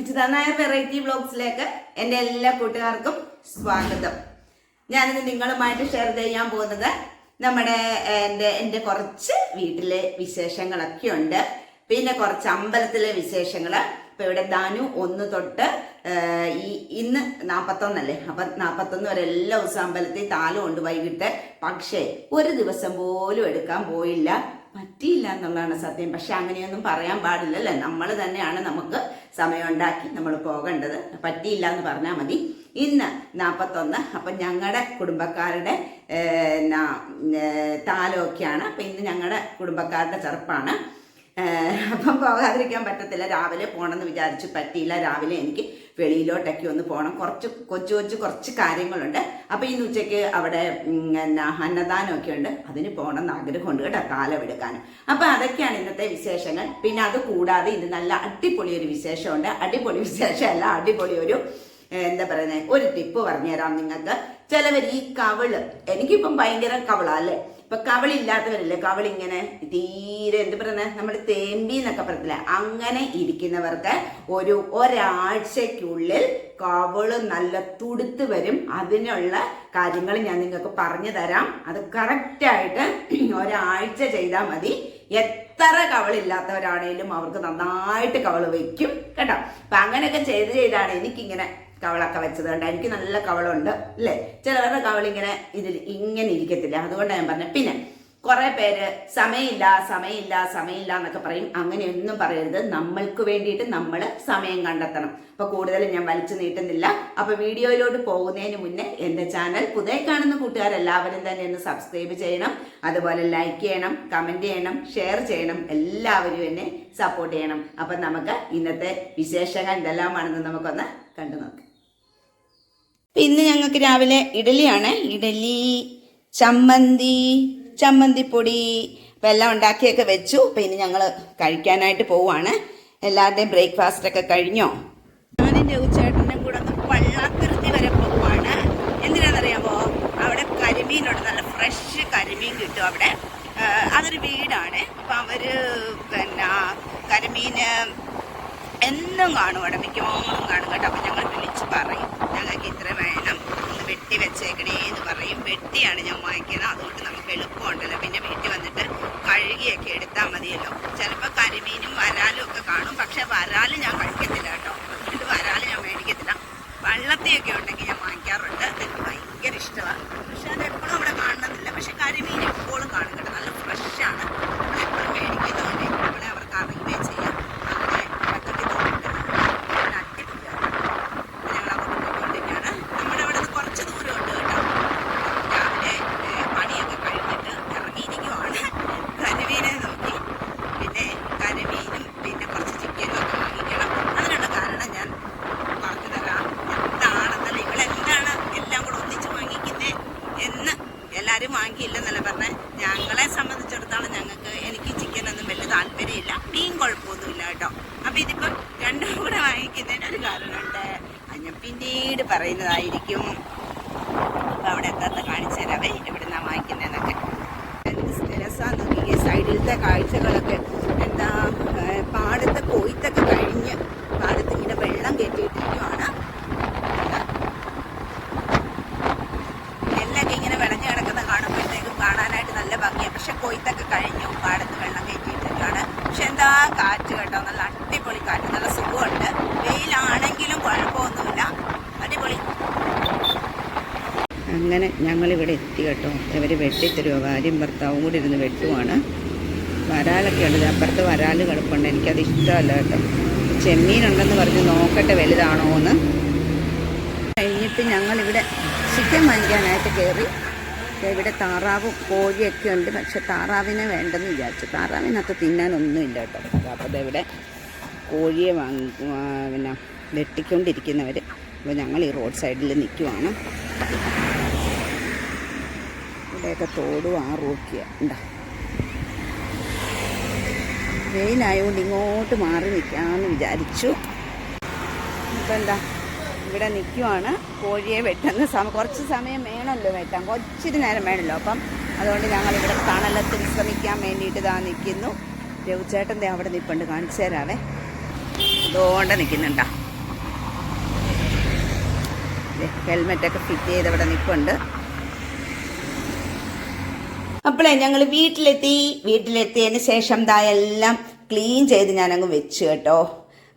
Achyuta variety ബ്ലോഗ്സിലേക്ക് എന്റെ എല്ലാ കൂട്ടുകാർക്കും സ്വാഗതം. ഞാനിന്ന് നിങ്ങളുമായിട്ട് ഷെയർ ചെയ്യാൻ പോകുന്നത് നമ്മുടെ എന്റെ എന്റെ കുറച്ച് വീട്ടിലെ വിശേഷങ്ങളൊക്കെ ഉണ്ട്. പിന്നെ കുറച്ച് അമ്പലത്തിലെ വിശേഷങ്ങൾ ഇപ്പൊ ഇവിടെ ദാനു ഒന്ന് തൊട്ട് ഈ ഇന്ന് നാൽപ്പത്തൊന്നല്ലേ അപ്പൊ നാൽപ്പത്തൊന്ന് വരെ എല്ലാ ദിവസവും അമ്പലത്തിൽ താലം ഉണ്ട് വൈകിട്ട് പക്ഷേ ഒരു ദിവസം പോലും എടുക്കാൻ പോയില്ല. പറ്റിയില്ല എന്നുള്ളതാണ് സത്യം. പക്ഷെ അങ്ങനെയൊന്നും പറയാൻ പാടില്ലല്ലേ? നമ്മൾ തന്നെയാണ് നമുക്ക് സമയം ഉണ്ടാക്കി നമ്മൾ പോകേണ്ടത്. പറ്റിയില്ല എന്ന് പറഞ്ഞാൽ മതി. ഇന്ന് നാൽപ്പത്തൊന്ന് അപ്പം ഞങ്ങളുടെ കുടുംബക്കാരുടെ താലോക്കെയാണ്. അപ്പം ഇന്ന് ഞങ്ങളുടെ കുടുംബക്കാരുടെ ചെറുപ്പാണ്. അപ്പം പോകാതിരിക്കാൻ പറ്റത്തില്ല. രാവിലെ പോകണമെന്ന് വിചാരിച്ച് പറ്റിയില്ല. രാവിലെ എനിക്ക് വെളിയിലോട്ടൊക്കെ ഒന്ന് പോകണം കുറച്ച് കൊച്ചു കൊച്ചു കുറച്ച് കാര്യങ്ങളുണ്ട്. അപ്പം ഇന്ന് ഉച്ചയ്ക്ക് അവിടെ എന്നാ അന്നദാനമൊക്കെ ഉണ്ട്. അതിന് പോകണം എന്ന് ആഗ്രഹമുണ്ട് കേട്ടോ കാലമെടുക്കാനും അപ്പം അതൊക്കെയാണ് ഇന്നത്തെ വിശേഷങ്ങൾ. പിന്നെ അത് കൂടാതെ ഇത് നല്ല അടിപൊളി ഒരു വിശേഷമുണ്ട്. അടിപൊളി വിശേഷമല്ല അടിപൊളി ഒരു എന്താ പറയുന്നത് ഒരു ടിപ്പ് പറഞ്ഞുതരാം നിങ്ങൾക്ക്. ചിലവർ ഈ കവിൾ എനിക്കിപ്പം ഭയങ്കര കവിളാ അല്ലേ? ഇപ്പൊ കവിളില്ലാത്തവരില്ലേ? കവിളിങ്ങനെ തീരെ എന്ത് പറയുന്നത് നമ്മൾ തേമ്പി എന്നൊക്കെ പറയത്തില്ല? അങ്ങനെ ഇരിക്കുന്നവർക്ക് ഒരു ഒരാഴ്ചക്കുള്ളിൽ കവൾ നല്ല തുടുത്ത് വരും. അതിനുള്ള കാര്യങ്ങൾ ഞാൻ നിങ്ങൾക്ക് പറഞ്ഞു തരാം. അത് കറക്റ്റായിട്ട് ഒരാഴ്ച ചെയ്താൽ മതി. എത്ര കവളില്ലാത്തവരാണേലും അവർക്ക് നന്നായിട്ട് കവൾ വയ്ക്കും. കേട്ടോ? അപ്പൊ അങ്ങനെയൊക്കെ ചെയ്ത് ചെയ്താണ് എനിക്കിങ്ങനെ കവളൊക്കെ വെച്ചത് കൊണ്ട്? എനിക്ക് നല്ല കവളുണ്ട് അല്ലേ? ചിലവരുടെ കവളിങ്ങനെ ഇതിൽ ഇങ്ങനെ ഇരിക്കത്തില്ല. അതുകൊണ്ടാണ് ഞാൻ പറഞ്ഞത്. പിന്നെ കുറെ പേര് സമയമില്ല സമയമില്ല സമയമില്ല എന്നൊക്കെ പറയും. അങ്ങനെയൊന്നും പറയരുത്. നമ്മൾക്ക് വേണ്ടിയിട്ട് നമ്മൾ സമയം കണ്ടെത്തണം. അപ്പൊ കൂടുതലും ഞാൻ വലിച്ചു നീട്ടുന്നില്ല. അപ്പൊ വീഡിയോയിലോട്ട് പോകുന്നതിന് മുന്നേ എന്റെ ചാനൽ പുതിയ കാണുന്ന കൂട്ടുകാരെല്ലാവരും തന്നെ ഒന്ന് സബ്സ്ക്രൈബ് ചെയ്യണം. അതുപോലെ ലൈക്ക് ചെയ്യണം കമന്റ് ചെയ്യണം ഷെയർ ചെയ്യണം. എല്ലാവരും എന്നെ സപ്പോർട്ട് ചെയ്യണം. അപ്പൊ നമുക്ക് ഇന്നത്തെ വിശേഷങ്ങൾ എന്തെല്ലാമാണെന്ന് നമുക്കൊന്ന് കണ്ടു നോക്കാം. ഇന്ന് ഞങ്ങൾക്ക് രാവിലെ ഇഡലിയാണ്. ഇഡലി ചമ്മന്തി ചമ്മന്തിപ്പൊടി അപ്പം എല്ലാം ഉണ്ടാക്കിയൊക്കെ വെച്ചു. അപ്പം ഇനി ഞങ്ങൾ കഴിക്കാനായിട്ട് പോവുകയാണ് എല്ലാവരുടെയും ബ്രേക്ക്ഫാസ്റ്റ് ഒക്കെ കഴിഞ്ഞോ? ഞാനും രഘുചേട്ടനും കൂടെ ഒന്ന് പള്ളാത്തുരുത്തി വരെ പോവാണ്. എന്തിനാണെന്നറിയാമോ അവിടെ കരിമീനുണ്ട്. നല്ല ഫ്രഷ് കരിമീൻ കിട്ടും അവിടെ. അതൊരു വീടാണ്. അപ്പം അവർ പിന്നെ കരിമീൻ എന്നും കാണും അവിടെ. മിക്കവാറും കാണും കേട്ടോ. അപ്പം ഞങ്ങൾ വിളിച്ച് പറയും. ഞങ്ങൾക്ക് ഇത്ര വേണം ഒന്ന് വെട്ടി വെച്ചേക്കണേ എന്ന് പറയും വെട്ടിയാണ് ഞാൻ വാങ്ങിക്കുന്നത്. അതുകൊണ്ട് നമുക്ക് എളുപ്പമുണ്ടല്ലോ. പിന്നെ വീട്ടിൽ വന്നിട്ട് കഴുകിയൊക്കെ എടുത്താൽ മതിയല്ലോ. ചിലപ്പോൾ കരിമീനും വരാലും ഒക്കെ കാണും. പക്ഷെ വരാൽ ഞാൻ കഴിക്കത്തില്ല കേട്ടോ അതുകൊണ്ട് വരാൽ ഞാൻ മേടിക്കത്തില്ല വള്ളത്തിയൊക്കെ ഉണ്ടെങ്കിൽ ഞാൻ വാങ്ങിക്കാറുണ്ട് എനിക്ക് ഭയങ്കര ഇഷ്ടമാണ് പക്ഷെ അത് എപ്പോഴും അവിടെ കാണണമെന്നില്ല പക്ഷെ കരിമീൻ എപ്പോഴും കാണും കേട്ടോ നല്ല ഫ്രഷാണ് നമ്മൾ എപ്പോഴും മേടിക്കുന്നതുകൊണ്ട് നമ്മളെ അവർക്ക് അറിയുകയും ചെയ്യാം അങ്ങനെ ഇടയ്ക്കൊക്കെ തോന്നിട്ട് നല്ല അടിപൊളിയാണ് ഞങ്ങൾ അങ്ങോട്ട് പോയിക്കൊണ്ടിരിക്കുകയാണ് നമ്മുടെ അവിടെ നിന്ന് കുറച്ച് ദൂരമുണ്ട് കേട്ടോ രാവിലെ ഏ, പണിയൊക്കെ കഴിഞ്ഞിട്ട് ഇറങ്ങിയിരിക്കുവാണ് കരിമീനെ നോക്കി പിന്നെ കരിമീനും പിന്നെ കുറച്ച് ചിക്കനും ഒക്കെ വാങ്ങിക്കണം അതിനുള്ള കാരണം ഞാൻ പറഞ്ഞു തരാം എന്താണെന്നല്ല ഇവളെന്താണ് എല്ലാം കൂടെ ഒന്നിച്ച് വാങ്ങിക്കുന്നേ എന്ന് എല്ലാവരും പറഞ്ഞ? ഞങ്ങളെ സംബന്ധിച്ചിടത്തോളം ഞങ്ങൾക്ക് എനിക്ക് ചിക്കനൊന്നും വലിയ താല്പര്യമില്ല. മീൻ കുഴപ്പമൊന്നുമില്ല കേട്ടോ. അപ്പൊ ഇതിപ്പം രണ്ടും കൂടെ വാങ്ങിക്കുന്നതിന് ഒരു കാരണമുണ്ട്. അത് ഞാൻ പിന്നീട് പറയുന്നതായിരിക്കും. അപ്പൊ അവിടെ എത്താത്ത കാണിച്ചു തരാവേ ഇവിടെ നിന്നാ വാങ്ങിക്കുന്നതെന്നൊക്കെ എന്ത് നോക്കിയേ സൈഡിലത്തെ കാഴ്ചകളൊക്കെ എന്താ ഏ, പാടത്തെ കൊയ്ത്തൊക്കെ കഴിഞ്ഞ് പാടത്ത് ഇങ്ങനെ വെള്ളം കെട്ടിയിട്ടിരിക്കുവാണ് എന്താ? നെല്ലൊക്കെ ഇങ്ങനെ വിളഞ്ഞു കിടക്കുന്ന കാണുമ്പോഴത്തേക്കും കാണാനായിട്ട് നല്ല ഭംഗിയാണ് പക്ഷെ കൊയ്ത്തൊക്കെ കഴിഞ്ഞു പാടത്ത് വെള്ളം കയറ്റിയിട്ടിരിക്കുകയാണ് പക്ഷെ എന്താ കാറ്റ് കേട്ടോ നല്ല അടിപൊളി കാറ്റ് നല്ല സുഖമുണ്ട് വെയിലാണെങ്കിലും കുഴപ്പമൊന്നുമില്ല അടിപൊളി അങ്ങനെ ഞങ്ങളിവിടെ എത്തി കേട്ടോ. ഇവർ വെട്ടിത്തരുമോ ഭാര്യയും ഭർത്താവും കൂടി ഇരുന്ന് വെട്ടുവാണ്. വരാലൊക്കെ ഉണ്ട്. അപ്പുറത്ത് വരാൽ കിടപ്പുണ്ട്. എനിക്കത് ഇഷ്ടമല്ല കേട്ടോ. ചെമ്മീനുണ്ടെന്ന് പറഞ്ഞ് നോക്കട്ടെ വലുതാണോ എന്ന് കഴിഞ്ഞിട്ട് ഞങ്ങളിവിടെ ചിക്കൻ വാങ്ങിക്കാനായിട്ട് കയറി. ഇവിടെ താറാവും കോഴിയൊക്കെ ഉണ്ട്. പക്ഷെ താറാവിനെ വേണ്ടെന്ന് വിചാരിച്ചു. താറാവിനകത്ത് തിന്നാനൊന്നുമില്ല കേട്ടോ. അപ്പോൾ ഇവിടെ കോഴിയെ വാങ്ങി പിന്നെ വെട്ടിക്കൊണ്ടിരിക്കുന്നവർ അപ്പോൾ ഞങ്ങൾ ഈ റോഡ് സൈഡിൽ നിൽക്കുവാണ്. ഇവിടെയൊക്കെ തോടും ആറും ഒക്കെ ഉണ്ടോ വെയിലായതുകൊണ്ട് ഇങ്ങോട്ട് മാറി നിൽക്കാമെന്ന് വിചാരിച്ചു. ഇപ്പം എന്താ? ഇവിടെ നിൽക്കുവാണ് കോഴിയെ വെട്ടുന്ന സമയം കുറച്ച് സമയം വേണമല്ലോ വെട്ടാൻ. കുറച്ചിരി നേരം വേണമല്ലോ അപ്പം അതുകൊണ്ട് ഞങ്ങളിവിടെ തണലത്ത് വിശ്രമിക്കാൻ വേണ്ടിയിട്ട് ഇതാ നിൽക്കുന്നു രവിചേട്ടൻ ദേ അവിടെ നിൽപ്പുണ്ട് കാണിച്ചു തരാവേ. അതുകൊണ്ട് നിൽക്കുന്നുണ്ടാ ഹെൽമെറ്റൊക്കെ ഫിറ്റ് ചെയ്ത് ഇവിടെ നിൽപ്പുണ്ട് അപ്പോളേ ഞങ്ങൾ വീട്ടിലെത്തി. വീട്ടിലെത്തിയതിന് ശേഷം ദാ എല്ലാം ക്ലീൻ ചെയ്ത് ഞാനങ്ങ് വെച്ചു കേട്ടോ.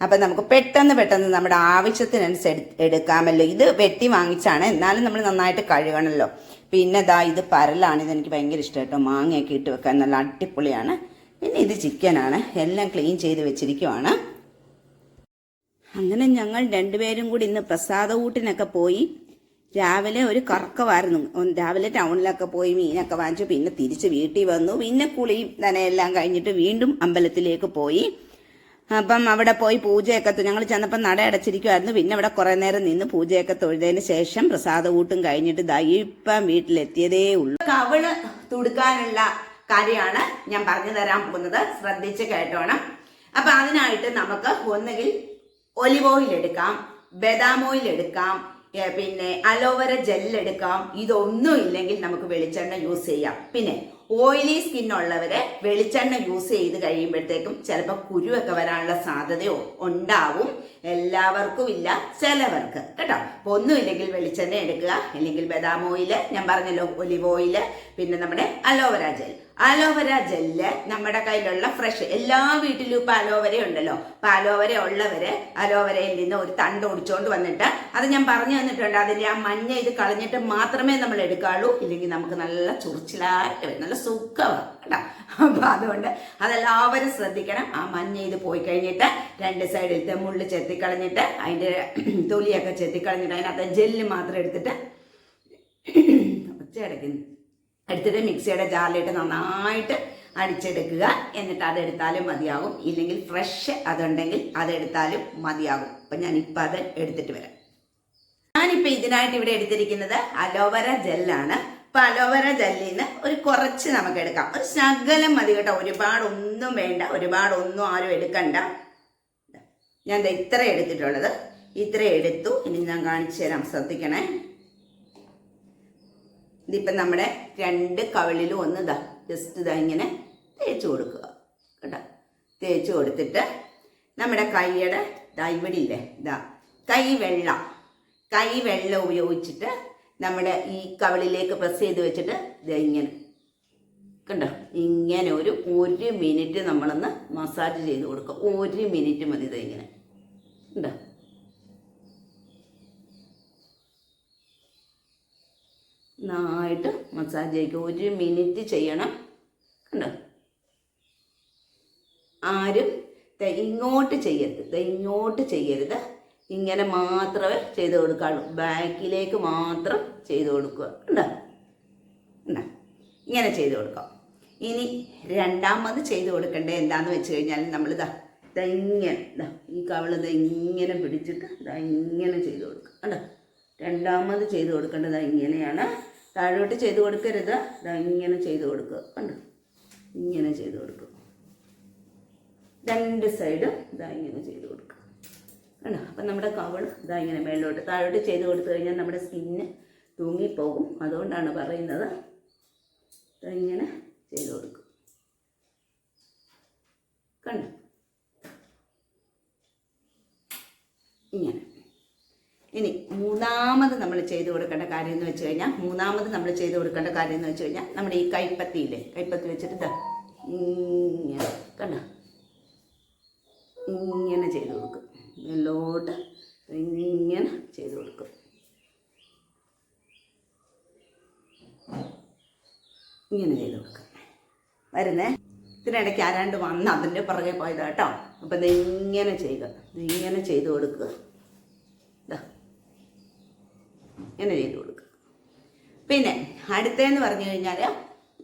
അപ്പം നമുക്ക് പെട്ടെന്ന് പെട്ടെന്ന് നമ്മുടെ ആവശ്യത്തിനനുസരിച്ച് എടുക്കാമല്ലോ. ഇത് വെട്ടി വാങ്ങിച്ചാണ്. എന്നാലും നമ്മൾ നന്നായിട്ട് കഴുകണമല്ലോ പിന്നെ ദാ ഇത് പരലാണ്. ഇതെനിക്ക് ഭയങ്കര ഇഷ്ടം കേട്ടോ. മാങ്ങയൊക്കെ ഇട്ട് വെക്കാൻ നല്ല അടിപൊളിയാണ്. പിന്നെ ഇത് ചിക്കനാണ് എല്ലാം ക്ലീൻ ചെയ്ത് വെച്ചിരിക്കുവാണ്. അങ്ങനെ ഞങ്ങൾ രണ്ടുപേരും കൂടി ഇന്ന് പ്രസാദ ഊട്ടിനൊക്കെ പോയി. രാവിലെ ഒരു കറക്കമായിരുന്നു രാവിലെ ടൗണിലൊക്കെ പോയി മീനൊക്കെ വാങ്ങിച്ചു. പിന്നെ തിരിച്ച് വീട്ടിൽ വന്നു. പിന്നെ കുളിയും നനയെല്ലാം കഴിഞ്ഞിട്ട് വീണ്ടും അമ്പലത്തിലേക്ക് പോയി. അപ്പം അവിടെ പോയി പൂജയൊക്കെ ഞങ്ങൾ ചെന്നപ്പോൾ നട അടച്ചിരിക്കുമായിരുന്നു പിന്നെ അവിടെ കുറേ നേരം നിന്ന് പൂജയൊക്കെ തൊഴുതതിന് ശേഷം പ്രസാദ കൂട്ടും കഴിഞ്ഞിട്ട് ദാ ഇപ്പം വീട്ടിലെത്തിയതേ ഉള്ളൂ. കവിൾ തുടുക്കാനുള്ള കാര്യമാണ് ഞാൻ പറഞ്ഞു തരാൻ പോകുന്നത്. ശ്രദ്ധിച്ച് കേട്ടോണം. അപ്പൊ അതിനായിട്ട് നമുക്ക് ഒന്നുകിൽ ഒലിവ് ഓയിൽ എടുക്കാം ബദാം ഓയിൽ എടുക്കാം പിന്നെ അലോവര ജെൽ എടുക്കാം. ഇതൊന്നും ഇല്ലെങ്കിൽ നമുക്ക് വെളിച്ചെണ്ണ യൂസ് ചെയ്യാം. പിന്നെ ഓയിലി സ്കിൻ ഉള്ളവരെ വെളിച്ചെണ്ണ യൂസ് ചെയ്ത് കഴിയുമ്പോഴത്തേക്കും ചിലപ്പോൾ കുരുവൊക്കെ വരാനുള്ള സാധ്യതയോ ഉണ്ടാവും. എല്ലാവർക്കും ഇല്ല ചിലവർക്ക്. കേട്ടോ? അപ്പൊ ഒന്നുമില്ലെങ്കിൽ വെളിച്ചെണ്ണ എടുക്കുക. അല്ലെങ്കിൽ ബദാം ഓയിൽ ഞാൻ പറഞ്ഞല്ലോ ഒലിവ് ഓയിൽ പിന്നെ നമ്മുടെ അലോവര ജെൽ അലോവര ജെല്ല് നമ്മുടെ കയ്യിലുള്ള ഫ്രഷ് എല്ലാ വീട്ടിലും ഇപ്പൊ അലോവര ഉണ്ടല്ലോ. അപ്പൊ അലോവര ഉള്ളവര് അലോവരയിൽ നിന്ന് ഒരു തണ്ട് ഒടിച്ചുകൊണ്ട് വന്നിട്ട് അത് ഞാൻ പറഞ്ഞു തന്നിട്ടുണ്ട്. അതിന്റെ ആ മഞ്ഞ ഇത് കളഞ്ഞിട്ട് മാത്രമേ നമ്മൾ എടുക്കാവുള്ളൂ ഇല്ലെങ്കിൽ നമുക്ക് നല്ല ചുറിച്ചിലായിട്ട് വരും. നല്ല സുഖമാണ് കേട്ടോ. അപ്പൊ അതുകൊണ്ട് അതെല്ലാവരും ശ്രദ്ധിക്കണം. ആ മഞ്ഞ ഇത് പോയി കഴിഞ്ഞിട്ട് രണ്ട് സൈഡിലത്തെ മുള്ള് ചെത്തിക്കളഞ്ഞിട്ട് അതിന്റെ തൊലിയൊക്കെ ചെത്തിക്കളഞ്ഞിട്ട് അതിനകത്ത് ജെല്ല് മാത്രം എടുത്തിട്ട് ഒച്ച അടയ്ക്കുന്നു എടുത്തിട്ട് മിക്സിയുടെ ജാറിലിട്ട് നന്നായിട്ട് അടിച്ചെടുക്കുക. എന്നിട്ട് അതെടുത്താലും മതിയാകും. ഇല്ലെങ്കിൽ ഫ്രഷ് അതുണ്ടെങ്കിൽ അതെടുത്താലും മതിയാകും. അപ്പം ഞാനിപ്പോൾ അത് എടുത്തിട്ട് വരാം. ഞാനിപ്പോൾ ഇതിനായിട്ട് ഇവിടെ എടുത്തിരിക്കുന്നത് അലോവര ജെല്ലാണ്. അപ്പം അലോവര ജെല്ലിൽ നിന്ന് ഒരു കുറച്ച് നമുക്ക് എടുക്കാം. ഒരു ശകലം മതി കേട്ടോ. ഒരുപാടൊന്നും വേണ്ട. ഒരുപാടൊന്നും ആരും എടുക്കണ്ട. ഞാൻ ഇത്ര എടുത്തിട്ടുള്ളത്. ഇത്ര എടുത്തു. ഇനി ഞാൻ കാണിച്ചു തരാം. ശ്രദ്ധിക്കണേ. ഇതിപ്പം നമ്മുടെ രണ്ട് കവിളിലും ഒന്ന് ഇതാ ജസ്റ്റ് ഇതാ ഇങ്ങനെ തേച്ച് കൊടുക്കുക. കേട്ടോ? തേച്ച് കൊടുത്തിട്ട് നമ്മുടെ കൈയുടെ ഇതാ ഇവിടെ ഇല്ലേ ഇതാ കൈവെള്ള കൈ വെള്ളം ഉപയോഗിച്ചിട്ട് നമ്മുടെ ഈ കവിളിലേക്ക് പ്രസ് ചെയ്ത് വെച്ചിട്ട് ഇതാ ഇങ്ങനെ. കണ്ടോ? ഇങ്ങനെ ഒരു ഒരു മിനിറ്റ് നമ്മളൊന്ന് മസാജ് ചെയ്ത് കൊടുക്കുക. ഒരു മിനിറ്റ് മതി ഇതാ ഇങ്ങനെ. ഉണ്ടോ നന്നായിട്ട് മസാജ് ചെയ്യുക ഒരു മിനിറ്റ് ചെയ്യണം. കണ്ടോ? ആരും ഇങ്ങോട്ട് ചെയ്യരുത്. ഇങ്ങോട്ട് ചെയ്യരുത്. ഇങ്ങനെ മാത്രമേ ചെയ്ത് കൊടുക്കാറുള്ളൂ ബാക്കിലേക്ക് മാത്രം ചെയ്ത് കൊടുക്കുക. കണ്ടോ? കണ്ടോ? ഇങ്ങനെ ചെയ്ത് കൊടുക്കാം. ഇനി രണ്ടാമത് ചെയ്ത് കൊടുക്കേണ്ടത് എന്താന്ന് വെച്ച് കഴിഞ്ഞാൽ നമ്മളിതാ ഇതാ ഇങ്ങനെ ഇതാ ഈ കവൾ ഇത് ഇങ്ങനെ പിടിച്ചിട്ട് ഇതാ ഇങ്ങനെ ചെയ്ത് കൊടുക്കുക. കണ്ടോ? രണ്ടാമത് ചെയ്ത് കൊടുക്കേണ്ടത് ഇങ്ങനെയാണ്. താഴോട്ട് ചെയ്ത് കൊടുക്കരുത്. ഇങ്ങനെ ചെയ്ത് കൊടുക്കുക. കണ്ടു? ഇങ്ങനെ ചെയ്ത് കൊടുക്കുക. രണ്ട് സൈഡും ഇതാ ഇങ്ങനെ ചെയ്ത് കൊടുക്കുക. കണ്ടോ? അപ്പം നമ്മുടെ കവൾ ഇതാ ഇങ്ങനെ മേളിലോട്ട് താഴോട്ട് ചെയ്ത് കൊടുത്തു കഴിഞ്ഞാൽ നമ്മുടെ സ്കിന്ന് തൂങ്ങിപ്പോകും. അതുകൊണ്ടാണ് പറയുന്നത് ഇങ്ങനെ ചെയ്ത് കൊടുക്കും കണ്ടോ ഇങ്ങനെ ഇനി മൂന്നാമത് നമ്മൾ ചെയ്ത് കൊടുക്കേണ്ട കാര്യം എന്ന് വെച്ച് കഴിഞ്ഞാൽ മൂന്നാമത് നമ്മൾ ചെയ്ത് കൊടുക്കേണ്ട കാര്യം എന്ന് വെച്ച് കഴിഞ്ഞാൽ നമ്മുടെ ഈ കൈപ്പത്തിയില്ലേ കൈപ്പത്തി വെച്ചിട്ട് ഇങ്ങനെ കണ്ട? ഇങ്ങനെ ചെയ്ത് കൊടുക്കും. മേലോട്ട് ഇങ്ങനെ ചെയ്ത് കൊടുക്കും. ഇങ്ങനെ ചെയ്ത് കൊടുക്കും. വരുന്നേ? ഇതിനിടയ്ക്ക് ആരാണ്ട് വന്ന് അതിന്റെ പുറകെ പോയതാട്ടോ അപ്പം ഇങ്ങനെ ചെയ്യുക. ഇങ്ങനെ ചെയ്ത് കൊടുക്കുക. ഇങ്ങനെ ചെയ്ത് കൊടുക്കുക. പിന്നെ അടുത്തതെന്ന് പറഞ്ഞു കഴിഞ്ഞാൽ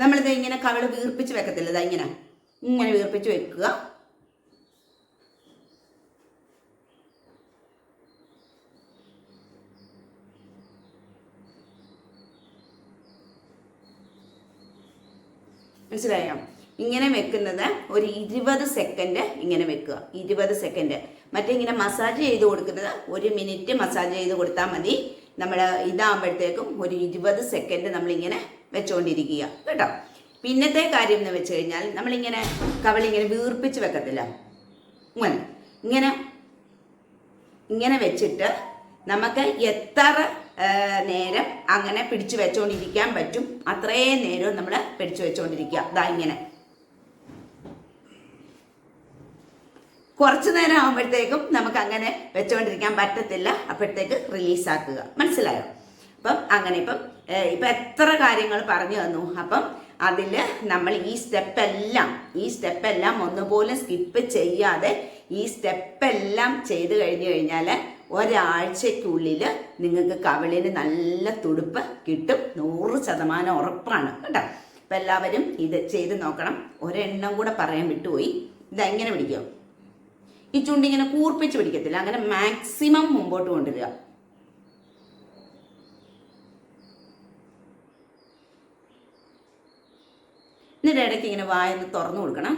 നമ്മളിത് ഇങ്ങനെ കവിൾ വീർപ്പിച്ച് വെക്കത്തില്ല. ഇതാ ഇങ്ങനെ. ഇങ്ങനെ വീർപ്പിച്ച് വെക്കുക. മനസ്സിലായോ? ഇങ്ങനെ വെക്കുന്നത് ഒരു ഇരുപത് സെക്കൻഡ് ഇങ്ങനെ വെക്കുക. ഇരുപത് സെക്കൻഡ്. മറ്റേ ഇങ്ങനെ മസാജ് ചെയ്ത് കൊടുക്കുന്നത് ഒരു മിനിറ്റ് മസാജ് ചെയ്ത് കൊടുത്താൽ മതി. നമ്മൾ ഇതാകുമ്പോഴത്തേക്കും ഒരു ഇരുപത് സെക്കൻഡ് നമ്മളിങ്ങനെ വെച്ചുകൊണ്ടിരിക്കുക കേട്ടോ? പിന്നത്തെ കാര്യം എന്ന് വെച്ച് കഴിഞ്ഞാൽ നമ്മളിങ്ങനെ കവളിങ്ങനെ വീർപ്പിച്ച് വെക്കത്തില്ല. ഇങ്ങനെ ഇങ്ങനെ ഇങ്ങനെ വെച്ചിട്ട് നമുക്ക് എത്ര നേരം അങ്ങനെ പിടിച്ചു വെച്ചുകൊണ്ടിരിക്കാൻ പറ്റും അത്രയും നേരവും നമ്മൾ പിടിച്ചു വെച്ചുകൊണ്ടിരിക്കുക ഇതാ ഇങ്ങനെ. കുറച്ചു നേരം ആകുമ്പോഴത്തേക്കും നമുക്ക് അങ്ങനെ വെച്ചുകൊണ്ടിരിക്കാൻ പറ്റത്തില്ല. അപ്പോഴത്തേക്ക് റിലീസാക്കുക മനസ്സിലായോ? അപ്പം അങ്ങനെ ഇപ്പം ഇപ്പം എത്ര കാര്യങ്ങൾ പറഞ്ഞു തന്നു. അപ്പം അതിൽ നമ്മൾ ഈ സ്റ്റെപ്പെല്ലാം ഈ സ്റ്റെപ്പെല്ലാം ഒന്നുപോലും സ്കിപ്പ് ചെയ്യാതെ ഈ സ്റ്റെപ്പെല്ലാം ചെയ്തു കഴിഞ്ഞു കഴിഞ്ഞാൽ ഒരാഴ്ചക്കുള്ളിൽ നിങ്ങൾക്ക് കവിളിന് നല്ല തുടുപ്പ് കിട്ടും. നൂറ് ശതമാനം ഉറപ്പാണ്. കേട്ടോ? അപ്പം എല്ലാവരും ഇത് ചെയ്ത് നോക്കണം. ഒരെണ്ണം കൂടെ പറയാൻ വിട്ടുപോയി. ഇതെങ്ങനെ പിടിക്കും? ഈ ചുണ്ടി ഇങ്ങനെ കൂർപ്പിച്ച് പിടിക്കത്തില്ല. അങ്ങനെ മാക്സിമം മുമ്പോട്ട് കൊണ്ടുവരിക. എന്നിട്ട് ഇടയ്ക്ക് ഇങ്ങനെ വായൊന്ന് തുറന്നു കൊടുക്കണം.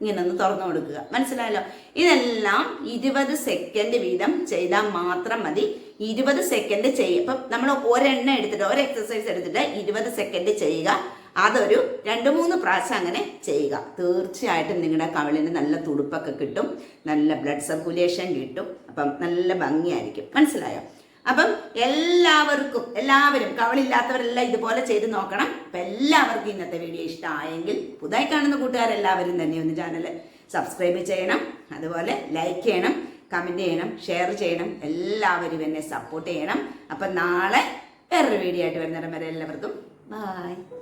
ഇങ്ങനെ ഒന്ന് തുറന്നു കൊടുക്കുക. മനസ്സിലായല്ലോ? ഇതെല്ലാം ഇരുപത് സെക്കൻഡ് വീതം ചെയ്താൽ മാത്രം മതി. ഇരുപത് സെക്കൻഡ് ചെയ്യുക. ഇപ്പം നമ്മൾ ഒരെണ്ണം എടുത്തിട്ട് ഒരു എക്സസൈസ് എടുത്തിട്ട് ഇരുപത് സെക്കൻഡ് ചെയ്യുക. അതൊരു രണ്ട് മൂന്ന് പ്രാവശ്യം അങ്ങനെ ചെയ്യുക. തീർച്ചയായിട്ടും നിങ്ങളുടെ കവിളിന് നല്ല തുടുപ്പൊക്കെ കിട്ടും. നല്ല ബ്ലഡ് സർക്കുലേഷൻ കിട്ടും. അപ്പം നല്ല ഭംഗിയായിരിക്കും. മനസ്സിലായോ? അപ്പം എല്ലാവർക്കും എല്ലാവരും കവളില്ലാത്തവരെല്ലാം ഇതുപോലെ ചെയ്ത് നോക്കണം. അപ്പം എല്ലാവർക്കും ഇന്നത്തെ വീഡിയോ ഇഷ്ടമായെങ്കിൽ പുതുതായി കാണുന്ന കൂട്ടുകാരെല്ലാവരും തന്നെ ഒന്ന് ചാനൽ സബ്സ്ക്രൈബ് ചെയ്യണം. അതുപോലെ ലൈക്ക് ചെയ്യണം കമന്റ് ചെയ്യണം ഷെയർ ചെയ്യണം. എല്ലാവരും എന്നെ സപ്പോർട്ട് ചെയ്യണം. അപ്പം നാളെ വേറൊരു വീഡിയോ ആയിട്ട് വരുന്നിടം വരെ എല്ലാവർക്കും ബായ്